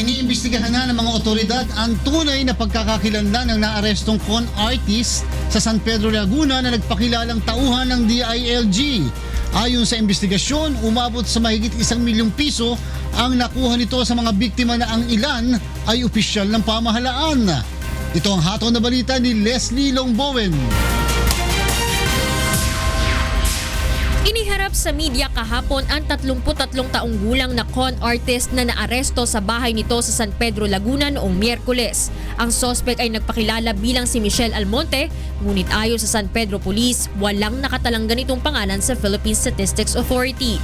Iniimbestigahan na ng mga otoridad ang tunay na pagkakakilanlan ng naarestong con artist sa San Pedro Laguna na nagpakilalang tauhan ng DILG. Ayon sa investigasyon, umabot sa mahigit isang milyong piso ang nakuha nito sa mga biktima na ang ilan ay opisyal ng pamahalaan. Ito ang hatong na balita ni Leslie Longbowen. Iniharap sa media kahapon ang 33 taong gulang na con artist na naaresto sa bahay nito sa San Pedro, Laguna noong Miyerkules. Ang sospek ay nagpakilala bilang si Michelle Almonte, ngunit ayon sa San Pedro Police, walang nakatalang ganitong pangalan sa Philippine Statistics Authority.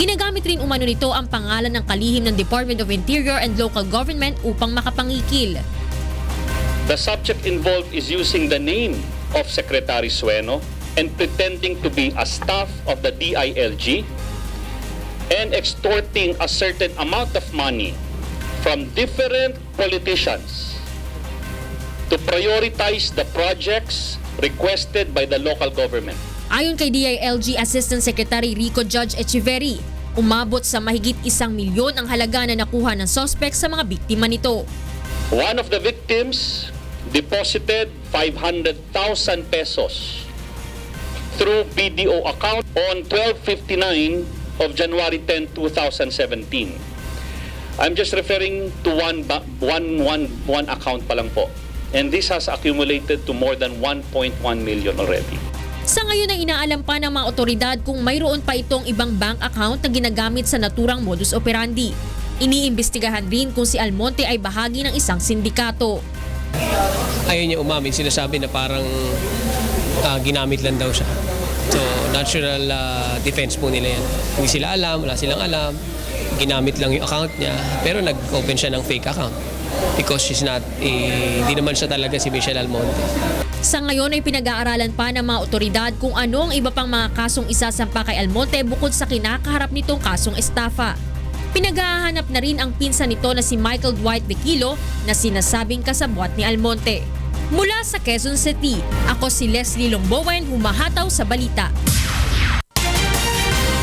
Ginagamit rin umano nito ang pangalan ng kalihim ng Department of Interior and Local Government upang makapangikil. The subject involved is using the name of Secretary Sueno and pretending to be a staff of the DILG and extorting a certain amount of money from different politicians to prioritize the projects requested by the local government. Ayon kay DILG Assistant Secretary Rico Judge Echeverry, umabot sa mahigit isang milyon ang halaga na nakuha ng sospek sa mga biktima nito. One of the victims deposited 500,000 pesos through BDO account on 1259 of January 10, 2017. I'm just referring to one, one, one, one account pa lang po. And this has accumulated to more than 1.1 million already. Sa ngayon ay inaalam pa ng mga otoridad kung mayroon pa itong ibang bank account na ginagamit sa naturang modus operandi. Iniimbestigahan rin kung si Almonte ay bahagi ng isang sindikato. ayaw niya umamin, sinasabi na parang ah, ginamit lang daw siya. So, natural ah, defense po nila yan. Hindi sila alam, wala silang alam. Ginamit lang yung account niya, pero nag-open siya ng fake account. Because she's not, eh, hindi naman siya talaga si Michelle Almonte. Sa ngayon ay pinag-aaralan pa ng mga otoridad kung ano ang iba pang mga kasong isasampa kay Almonte bukod sa kinakaharap nitong kasong estafa. Pinaghahanap na rin ang pinsan nito na si Michael Dwight De Kilo na sinasabing kasabwat ni Almonte. Mula sa Quezon City, ako si Leslie Longbowen, humahataw sa balita.